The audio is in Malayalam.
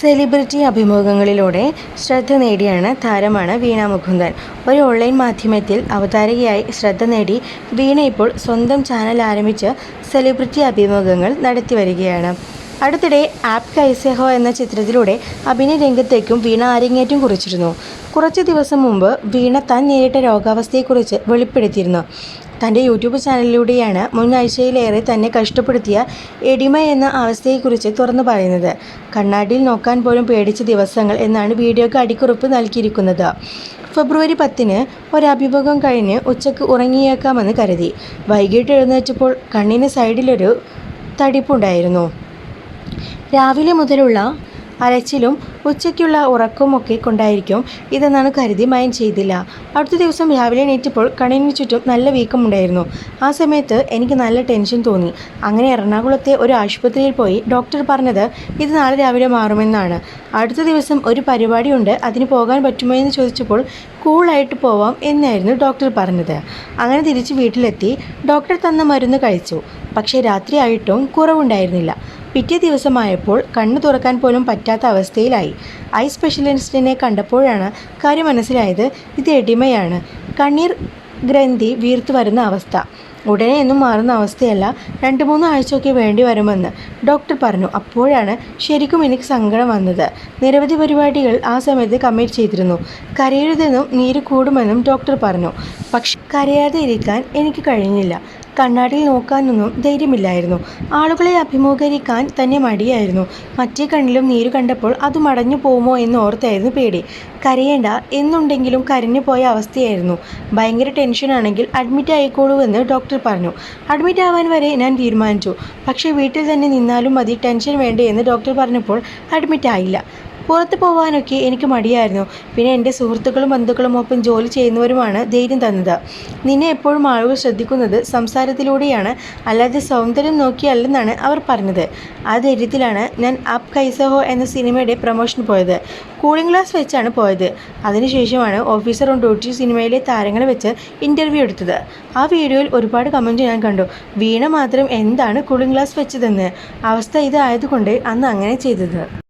സെലിബ്രിറ്റി അഭിമുഖങ്ങളിലൂടെ ശ്രദ്ധ നേടിയാണ് താരമാണ് വീണ മുകുന്ദൻ. ഒരു ഓൺലൈൻ മാധ്യമത്തിൽ അവതാരകയായി ശ്രദ്ധ നേടി വീണ ഇപ്പോൾ സ്വന്തം ചാനൽ ആരംഭിച്ച് സെലിബ്രിറ്റി അഭിമുഖങ്ങൾ നടത്തി വരികയാണ്. അടുത്തിടെ ആപ്പ് കൈസെഹോ എന്ന ചിത്രത്തിലൂടെ അഭിനയ രംഗത്തേക്കും വീണ അരങ്ങേറ്റം കുറിച്ചിരുന്നു. കുറച്ച് ദിവസം മുമ്പ് വീണ താൻ നേരിട്ട രോഗാവസ്ഥയെക്കുറിച്ച് വെളിപ്പെടുത്തിയിരുന്നു. തന്റെ യൂട്യൂബ് ചാനലിലൂടെയാണ് മുൻ ആഴ്ചയിലേറെ തന്നെ കഷ്ടപ്പെടുത്തിയ എഡിമ എന്ന അവസ്ഥയെക്കുറിച്ച് തുറന്നു പറയുന്നത്. കണ്ണാടിയിൽ നോക്കാൻ പോലും പേടിച്ച ദിവസങ്ങൾ എന്നാണ് വീഡിയോയ്ക്ക് അടിക്കുറിപ്പ് നൽകിയിരിക്കുന്നത്. ഫെബ്രുവരി പത്തിന് ഒരഭിമുഖം കഴിഞ്ഞ് ഉച്ചയ്ക്ക് ഉറങ്ങിയേക്കാമെന്ന് കരുതി. വൈകിട്ട് എഴുന്നേറ്റപ്പോൾ കണ്ണിന് സൈഡിലൊരു തടിപ്പുണ്ടായിരുന്നു. രാവിലെ മുതലുള്ള അലച്ചിലും ഉച്ചയ്ക്കുള്ള ഉറക്കമൊക്കെ കൊണ്ടായിരിക്കും ഇതെന്നാണ് കരുതി മൈൻഡ് ചെയ്തില്ല. അടുത്ത ദിവസം രാവിലെ എണീറ്റപ്പോൾ കണ്ണിന് ചുറ്റും നല്ല വീക്കമുണ്ടായിരുന്നു. ആ സമയത്ത് എനിക്ക് നല്ല ടെൻഷൻ തോന്നി. അങ്ങനെ എറണാകുളത്തെ ഒരു ആശുപത്രിയിൽ പോയി ഡോക്ടർ പറഞ്ഞത് ഇത് നാളെ രാവിലെ മാറുമെന്നാണ്. അടുത്ത ദിവസം ഒരു പരിപാടിയുണ്ട് അതിന് പോകാൻ പറ്റുമോ എന്ന് ചോദിച്ചപ്പോൾ കൂളായിട്ട് പോവാം എന്നായിരുന്നു ഡോക്ടർ പറഞ്ഞത്. അങ്ങനെ തിരിച്ച് വീട്ടിലെത്തി. ഡോക്ടർ തന്ന മരുന്ന് കഴിച്ചു. പക്ഷേ രാത്രിയായിട്ടും കുറവുണ്ടായിരുന്നില്ല. പിറ്റേ ദിവസമായപ്പോൾ കണ്ണു തുറക്കാൻ പോലും പറ്റാത്ത അവസ്ഥയിലായി. ഐ സ്പെഷ്യലിസ്റ്റിനെ കണ്ടപ്പോഴാണ് കാര്യം മനസ്സിലായത് ഇത് എടിമയാണ്. കണ്ണീർ ഗ്രന്ഥി വീർത്തു വരുന്ന അവസ്ഥ. ഉടനെ ഒന്നും മാറുന്ന അവസ്ഥയല്ല രണ്ട് മൂന്ന് ആഴ്ചയൊക്കെ വേണ്ടി വരുമെന്ന് ഡോക്ടർ പറഞ്ഞു. അപ്പോഴാണ് ശരിക്കും എനിക്ക് സങ്കടം വന്നത്. നിരവധി പരിപാടികൾ ആ സമയത്ത് കമ്മിറ്റ് ചെയ്തിരുന്നു. കരയരുതെന്നും നീര് കൂടുമെന്നും ഡോക്ടർ പറഞ്ഞു. പക്ഷെ കരയാതെ ഇരിക്കാൻ എനിക്ക് കഴിഞ്ഞില്ല. കണ്ണാടിയിൽ നോക്കാനൊന്നും ധൈര്യമില്ലായിരുന്നു. ആളുകളെ അഭിമുഖീകരിക്കാൻ തന്നെ മടിയായിരുന്നു. മറ്റേ കണ്ണിലും നീര് കണ്ടപ്പോൾ അത് മടഞ്ഞു പോകുമോ എന്ന് ഓർത്തായിരുന്നു പേടി. കരയേണ്ട എന്നുണ്ടെങ്കിലും കരഞ്ഞു പോയ അവസ്ഥയായിരുന്നു. ഭയങ്കര ടെൻഷനാണെങ്കിൽ അഡ്മിറ്റ് ആയിക്കോളൂ എന്ന് ഡോക്ടർ പറഞ്ഞു. അഡ്മിറ്റ് ആവാൻ വരെ ഞാൻ തീരുമാനിച്ചു. പക്ഷേ വീട്ടിൽ തന്നെ നിന്നാലും മതി ടെൻഷൻ വേണ്ടേ എന്ന് ഡോക്ടർ പറഞ്ഞപ്പോൾ അഡ്മിറ്റ് ആയില്ല. പുറത്ത് പോകാനൊക്കെ എനിക്ക് മടിയായിരുന്നു. പിന്നെ എന്റെ സുഹൃത്തുക്കളും ബന്ധുക്കളും ഒപ്പം ജോലി ചെയ്യുന്നവരുമാണ് ധൈര്യം തന്നത്. നിന്നെ എപ്പോഴും ആളുകൾ ശ്രദ്ധിക്കുന്നത് സംസാരത്തിലൂടെയാണ് അല്ലാതെ സൗന്ദര്യം നോക്കിയല്ലെന്നാണ് അവർ പറഞ്ഞത്. ആ ധൈര്യത്തിലാണ് ഞാൻ അപ് കൈസഹോ എന്ന സിനിമയുടെ പ്രൊമോഷൻ പോയത്. കൂളിംഗ് ഗ്ലാസ് വെച്ചാണ് പോയത്. അതിനുശേഷമാണ് ഓഫീസർ ഓൺ ഡ്യൂട്ടി സിനിമയിലെ താരങ്ങളെ വെച്ച് ഇന്റർവ്യൂ എടുത്തത്. ആ വീഡിയോയിൽ ഒരുപാട് കമന്റ് ഞാൻ കണ്ടു. വീണ മാത്രം എന്താണ് കൂളിംഗ് ഗ്ലാസ് വെച്ചതെന്ന്? അവസ്ഥ ഇതായതുകൊണ്ട് അന്ന് അങ്ങനെ ചെയ്തത്.